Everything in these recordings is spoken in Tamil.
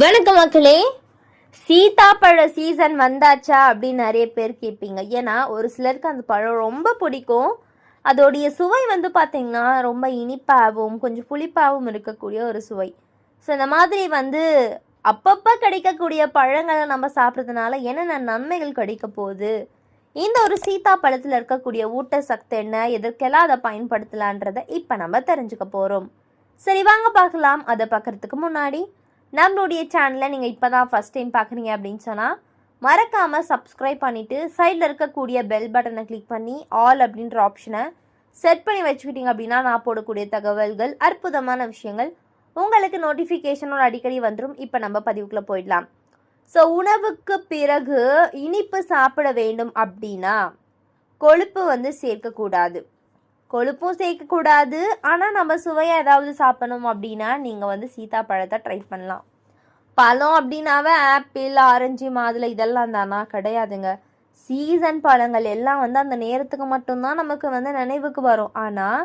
வணக்கம் மக்களே. சீதாப்பழ சீசன் வந்தாச்சா அப்படின்னு நிறைய பேர் கேட்பீங்க. ஏன்னா ஒரு சிலருக்கு அந்த பழம் ரொம்ப பிடிக்கும். அதோடைய சுவை வந்து பார்த்தீங்கன்னா ரொம்ப இனிப்பாகவும் கொஞ்சம் புளிப்பாகவும் இருக்கக்கூடிய ஒரு சுவை. ஸோ இந்த மாதிரி வந்து அப்பப்போ கிடைக்கக்கூடிய பழங்களை நம்ம சாப்பிட்றதுனால என்னென்ன நன்மைகள் கிடைக்க போகுது? இந்த ஒரு சீதாப்பழத்தில் இருக்கக்கூடிய ஊட்ட சக்தி என்ன? எதற்கெல்லாம் அதை பயன்படுத்தலான்றதை இப்போ நம்ம தெரிஞ்சுக்க போகிறோம் சரி வாங்க பார்க்கலாம். அதை பார்க்கறதுக்கு முன்னாடி நம்மளுடைய சேனலை நீங்கள் இப்போ தான் ஃபஸ்ட் டைம் பார்க்குறீங்க அப்படின்னு சொன்னால் மறக்காமல் சப்ஸ்கிரைப் பண்ணிவிட்டு சைடில் இருக்கக்கூடிய பெல் பட்டனை கிளிக் பண்ணி ஆல் அப்படின்ற ஆப்ஷனை செட் பண்ணி வச்சுக்கிட்டீங்க அப்படின்னா நான் போடக்கூடிய தகவல்கள் அற்புதமான விஷயங்கள் உங்களுக்கு நோட்டிஃபிகேஷனோட அடிக்கடி வந்துடும் இப்போ நம்ம பதிவுக்குள்ளே போயிடலாம். ஸோ உணவுக்கு பிறகு இனிப்பு சாப்பிட வேண்டும் அப்படின்னா கொழுப்பு வந்து சேர்க்கக்கூடாது. கொழுப்பும் சேர்க்கக்கூடாது. ஆனால் நம்ம சுவையாக ஏதாவது சாப்பிடணும் அப்படின்னா நீங்கள் வந்து சீதாப்பழத்தை ட்ரை பண்ணலாம். பழம் அப்படின்னாவே ஆப்பிள் ஆரஞ்சு மாதுளை இதெல்லாம் தானா? கிடையாதுங்க. சீசன் பழங்கள் எல்லாம் வந்து அந்த நேரத்துக்கு மட்டும்தான் நமக்கு வந்து நினைவுக்கு வரும். ஆனால்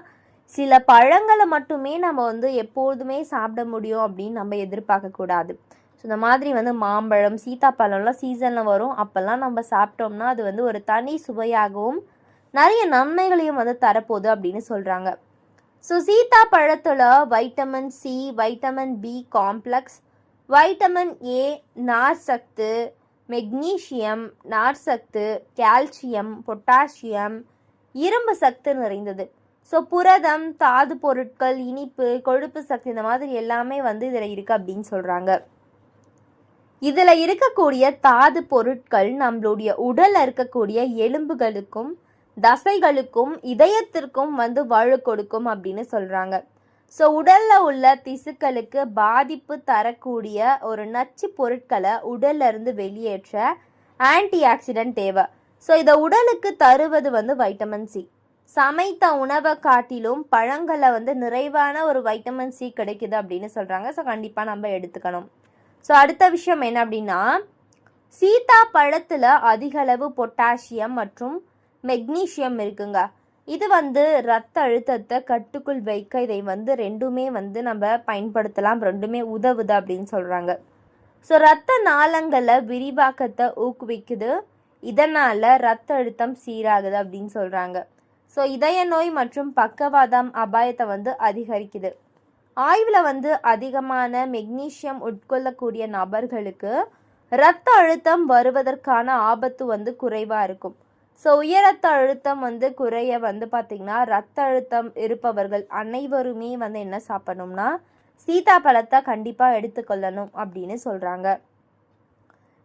சில பழங்களை மட்டுமே நம்ம வந்து எப்பொழுதுமே சாப்பிட முடியும் அப்படின்னு நம்ம எதிர்பார்க்கக்கூடாது ஸோ இந்த மாதிரி வந்து மாம்பழம் சீத்தாப்பழம்லாம் சீசனில் வரும். அப்போல்லாம் நம்ம சாப்பிட்டோம்னா அது வந்து ஒரு தனி சுவையாகவும் நிறைய நன்மைகளையும் வந்து தரப்போகுது அப்படின்னு சொல்கிறாங்க ஸோ சீதா பழத்தில் vitamin C vitamin B complex vitamin A நார்சத்து magnesium நார்சத்து கால்சியம் பொட்டாசியம் இரும்பு சத்து நிறைந்தது. ஸோ புரதம் தாது பொருட்கள் இனிப்பு கொழுப்பு சக்தி இந்த மாதிரி எல்லாமே வந்து இதில் இருக்குது அப்படின்னு சொல்கிறாங்க இதில் இருக்கக்கூடிய தாது பொருட்கள் நம்மளுடைய உடலில் இருக்கக்கூடிய எலும்புகளுக்கும் தசைகளுக்கும் இதயத்திற்கும் வந்து வலு கொடுக்கும் அப்படின்னு சொல்கிறாங்க ஸோ உடலில் உள்ள திசுக்களுக்கு பாதிப்பு தரக்கூடிய ஒரு நச்சு பொருட்களை உடல்ல இருந்து வெளியேற்ற ஆன்டி ஆக்சிடென்ட் தேவை. ஸோ இதை உடலுக்கு தருவது வந்து வைட்டமின் சி சமைத்த உணவை காட்டிலும் பழங்களை வந்து நிறைவான ஒரு வைட்டமின் சி கிடைக்குது அப்படின்னு சொல்கிறாங்க ஸோ கண்டிப்பாக நம்ம எடுத்துக்கணும். ஸோ அடுத்த விஷயம் என்ன அப்படின்னா சீதா பழத்தில் அதிகளவு பொட்டாசியம் மற்றும் மெக்னீஷியம் இருக்குங்க. இது வந்து ரத்த அழுத்தத்தை கட்டுக்குள் வைக்க இதை வந்து ரெண்டுமே வந்து நம்ம பயன்படுத்தலாம். ரெண்டுமே உதவுது அப்படின்னு சொல்கிறாங்க ஸோ ரத்த நாளங்களை விரிவாக்கத்தை ஊக்குவிக்குது. இதனால் ரத்த அழுத்தம் சீராகுது அப்படின்னு சொல்கிறாங்க ஸோ இதய நோய் மற்றும் பக்கவாதம் அபாயத்தை வந்து அதிகரிக்குது. ஆய்வில் வந்து அதிகமான மெக்னீஷியம் உட்கொள்ளக்கூடிய நபர்களுக்கு இரத்த அழுத்தம் வருவதற்கான ஆபத்து வந்து குறைவாக இருக்கும். ஸோ உயர் ரத்த அழுத்தம் வந்து குறைய வந்து பார்த்திங்கன்னா ரத்த அழுத்தம் இருப்பவர்கள் அனைவருமே வந்து என்ன சாப்பிடணும்னா சீதாப்பழத்தை கண்டிப்பாக எடுத்துக்கொள்ளணும் அப்படின்னு சொல்கிறாங்க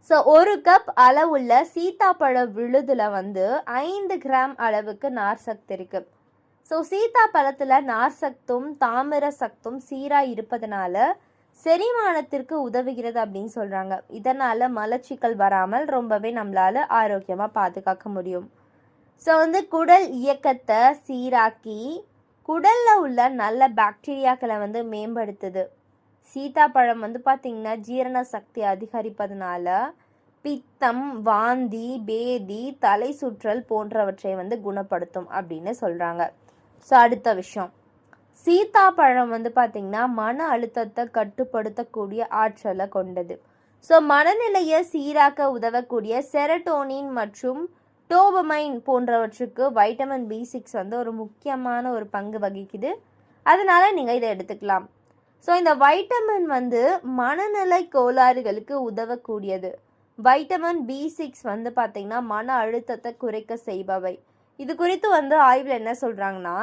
ஸோ ஒரு கப் அளவுள்ள சீதாப்பழ விழுதில் வந்து ஐந்து கிராம் அளவுக்கு நார் சக்தி இருக்குது ஸோ சீதாப்பழத்தில் நார் சக்தும் தாமிர சக்தும் சீராக இருப்பதனால செரிமானத்திற்கு உதவுகிறது அப்படின்னு சொல்கிறாங்க இதனால் மலச்சிக்கல் வராமல் ரொம்பவே நம்மளால் ஆரோக்கியமாக பாதுகாக்க முடியும். ஸோ வந்து குடல் இயக்கத்தை சீராக்கி குடலில் உள்ள நல்ல பாக்டீரியாக்களை வந்து மேம்படுத்துது. சீதாப்பழம் வந்து பார்த்திங்கன்னா ஜீரண சக்தி அதிகரிப்பதனால பித்தம் வாந்தி பேதி தலை சுற்றல் போன்றவற்றை வந்து குணப்படுத்தும் அப்படின்னு சொல்கிறாங்க ஸோ அடுத்த விஷயம். சீதாப்பழம் வந்து பார்த்திங்கன்னா மன அழுத்தத்தை கட்டுப்படுத்தக்கூடிய ஆற்றலை கொண்டது. ஸோ மனநிலையை சீராக்க உதவக்கூடிய செரட்டோனின் மற்றும் டோபமைன் போன்றவற்றுக்கு வைட்டமின் பி சிக்ஸ் வந்து ஒரு முக்கியமான ஒரு பங்கு வகிக்குது. அதனால் நீங்கள் இதை எடுத்துக்கலாம். ஸோ இந்த வைட்டமின் வந்து மனநிலை கோளாறுகளுக்கு உதவக்கூடியது. வைட்டமின் பி சிக்ஸ் வந்து பார்த்திங்கன்னா மன அழுத்தத்தை குறைக்க செய்பவை. இது குறித்து வந்து ஆய்வில் என்ன சொல்கிறாங்கன்னா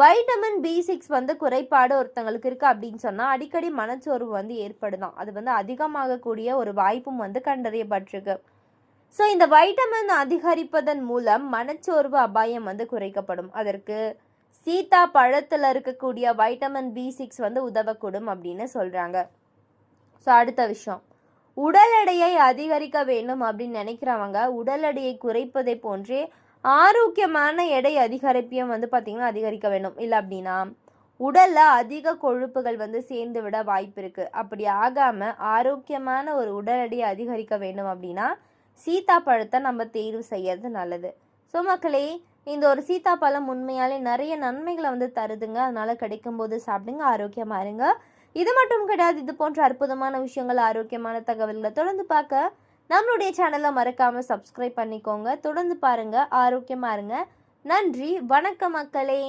வைட்டமின் பி சிக்ஸ் வந்து குறைபாடு ஒருத்தங்களுக்கு இருக்குது அப்படின்னு சொன்னால் அடிக்கடி மனச்சோர்வு வந்து ஏற்படுதான். அது வந்து அதிகமாகக்கூடிய ஒரு வாய்ப்பும் வந்து கண்டறியப்பட்டிருக்கு. ஸோ இந்த வைட்டமின் அதிகரிப்பதன் மூலம் மனச்சோர்வு அபாயம் வந்து குறைக்கப்படும். அதற்கு சீதா பழத்தில் இருக்கக்கூடிய வைட்டமின் பி சிக்ஸ் வந்து உதவக்கூடும் அப்படின்னு சொல்கிறாங்க ஸோ அடுத்த விஷயம். உடல் எடையை அதிகரிக்க வேண்டும் அப்படின்னு நினைக்கிறவங்க உடல் எடையை குறைப்பதை போன்றே ஆரோக்கியமான எடை அதிகரிப்பையும் வந்து பார்த்திங்கன்னா அதிகரிக்க வேண்டும். இல்லை அப்படின்னா உடலில் அதிக கொழுப்புகள் வந்து சேர்ந்து விட வாய்ப்பு இருக்குது அப்படி ஆகாமல் ஆரோக்கியமான ஒரு உடல் எடையை அதிகரிக்க வேண்டும் அப்படின்னா சீத்தாப்பழத்தை நம்ம தேர்வு செய்யறது நல்லது. ஸோ மக்களே இந்த ஒரு சீத்தாப்பழம் உண்மையாலே நிறைய நன்மைகளை வந்து தருதுங்க. அதனால் கிடைக்கும்போது சாப்பிடுங்க ஆரோக்கியமாக இருங்க. இது மட்டும் கிடையாது இது போன்ற அற்புதமான விஷயங்கள் ஆரோக்கியமான தகவல்களை தொடர்ந்து பார்க்க நம்மளுடைய சேனலை மறக்காமல் சப்ஸ்கிரைப் பண்ணிக்கோங்க. தொடர்ந்து பாருங்கள் ஆரோக்கியமாக இருங்க. நன்றி. வணக்கம் மக்களே.